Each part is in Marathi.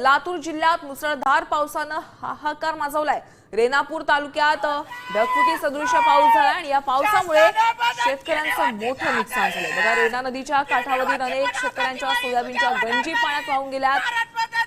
लातूर जिल्ह्यात मुसळधार पावसानं हाहाकार माजवलाय. रेणापूर तालुक्यात ढगफुटी सदृश पाऊस झाला आणि या पावसामुळे शेतकऱ्यांचं मोठं नुकसान झालं बघा रेणा नदीच्या काठावरील अनेक शेतकऱ्यांच्या सोयाबीनच्या गंजी पाण्यात वाहून गेल्यात.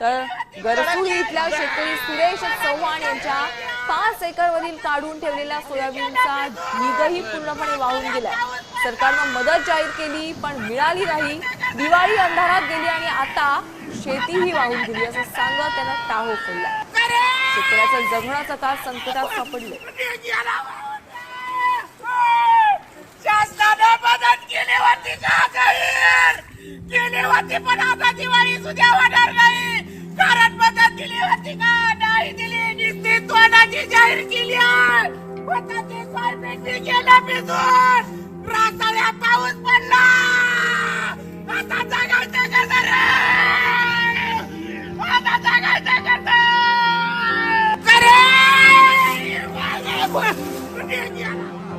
तर गरसुली इथल्या शेतकरी सुरेश चव्हाण यांच्या पाच एकरवरील काढून ठेवलेल्या सोयाबीनचा ढीगही पूर्णपणे वाहून गेलाय. सरकारनं मदत जाहीर केली पण मिळाली नाही. दिवाळी अंधारात गेली आणि आता शेतीही वाहून गेली असं सांगत त्यानं टाहो फोडला. शेतकऱ्याचं जगण्याचं तास संकटात सापडले. केली होती का पण आता दिवाळी सुद्धा होणार नाही. कारण मदत होती का? नाही दिली. तोंडाची जाहीर केली भिजून. रासाळ्या पाऊस पडला. आता जगायचं कसं रे आता जगायचं कसं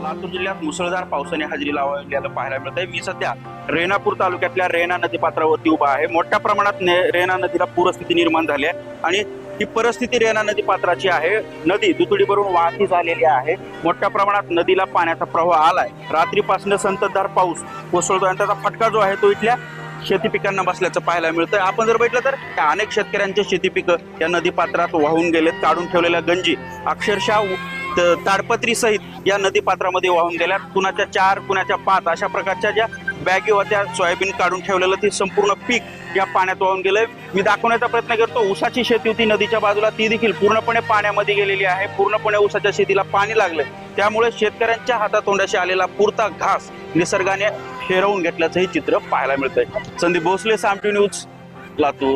लातूर जिल्ह्यात मुसळधार पावसाने हजेरी लावल्याला पाहायला मिळत आहे मी सध्या रेणापूर तालुक्यातल्या रेणा नदीपात्रावरती उभा आहे. मोठ्या प्रमाणात रेणा नदीला पूरस्थिती निर्माण झाली आहे. आणि ही परिस्थिती रेणा नदी पात्राची आहे. नदी दुतडीवरून वाहती झालेली आहे. मोठ्या प्रमाणात नदीला पाण्याचा प्रवाह आलाय. रात्रीपासून संततधार पाऊस कोसळतो आणि त्याचा फटका जो आहे तो इथल्या शेती पिकांना बसल्याचं पाहायला मिळतं आपण जर बघितलं तर त्या अनेक शेतकऱ्यांचे शेती पिकं या नदी पात्रात वाहून गेलेत काढून ठेवलेल्या गंजी अक्षरशः त- ताडपत्री सहित या नदी पात्रामध्ये वाहून गेल्या कुणाच्या चार कुणाच्या पाच अशा प्रकारच्या ज्या बॅगेवर त्या सोयाबीन काढून ठेवलेलं ते संपूर्ण पीक या पाण्यात वाहून गेलंय. मी दाखवण्याचा प्रयत्न करतो ऊसाची शेती होती नदीच्या बाजूला ती देखील पूर्णपणे पाण्यामध्ये गेलेली आहे. पूर्णपणे ऊसाच्या शेतीला पाणी लागलंय. त्यामुळे शेतकऱ्यांच्या हातातोंडाशी आलेला पुरता घास निसर्गाने हेरवून घेतल्याचंही चित्र पाहायला मिळतंय. संदीप भोसले सामटी न्यूज लातूर.